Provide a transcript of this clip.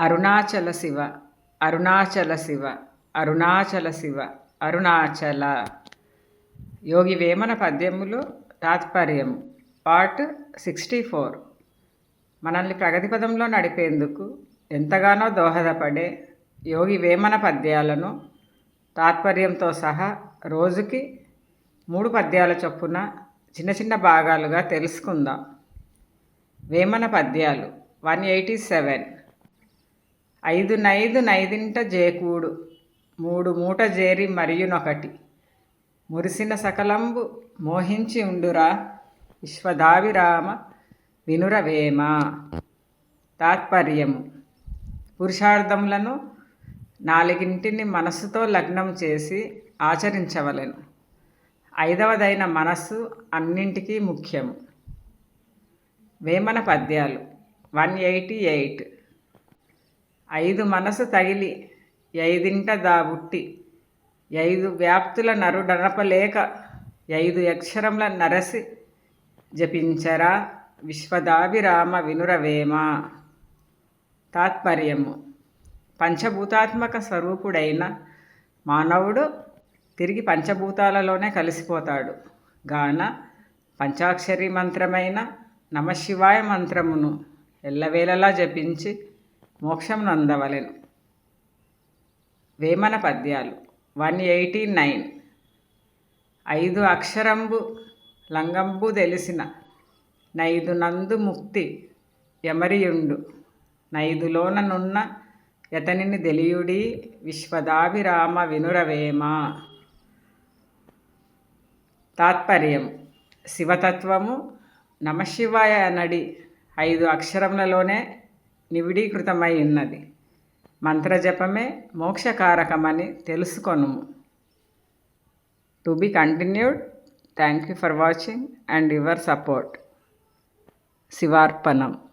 అరుణాచల శివ అరుణాచల శివ అరుణాచల శివ అరుణాచల. యోగి వేమన పద్యములు తాత్పర్యం part sixty four. మనల్ని ప్రగతి పదంలో నడిపేందుకు ఎంతగానో దోహదపడే యోగి వేమన పద్యాలను తాత్పర్యంతో సహా రోజుకి మూడు పద్యాల చొప్పున చిన్న చిన్న భాగాలుగా తెలుసుకుందాం. వేమన పద్యాలు వన్ ఎయిటీ సెవెన్. ఐదు నైదు నైదింట జేకూడు మూడు మూట జేరి మరియునొకటి. మురిసిన సకలంబు మోహించి ఉండురా విశ్వదావిరామ వినురవేమ. తాత్పర్యము. పురుషార్థములను నాలుగింటిని మనస్సుతో లగ్నం చేసి ఆచరించవలెను. ఐదవదైన మనస్సు అన్నింటికీ ముఖ్యము. వేమన పద్యాలు. One eighty eight. ఐదు మనసు తగిలి ఐదింట దాబుట్టి ఐదు వ్యాప్తుల నరుడనపలేక ఐదు అక్షరముల నరసి జపించరా విశ్వదాభిరామ వినురవేమ తాత్పర్యము. పంచభూతాత్మక స్వరూపుడైన మానవుడు తిరిగి పంచభూతాలలోనే కలిసిపోతాడు. గాన పంచాక్షరి మంత్రమైన నమశివాయ మంత్రమును ఎల్లవేళలా జపించి మోక్షం నందవలెను. వేమన పద్యాలు. One eighty nine. ఐదు అక్షరంబు లంగంబు తెలిసిన. నైదు నందు ముక్తి ఎమరియుండు నైదులోన నున్న యతనిని తెలియుడి విశ్వదాభిరామ వినురవేమ. తాత్పర్యం శివతత్వము. నమశివాయ నడి ఐదు అక్షరములలోనే నివిడీకృతమై ఉన్నది. మంత్రజపమే మోక్షకారకమని తెలుసుకొనుము. To be continued thank you for watching and your support. శివార్పణం.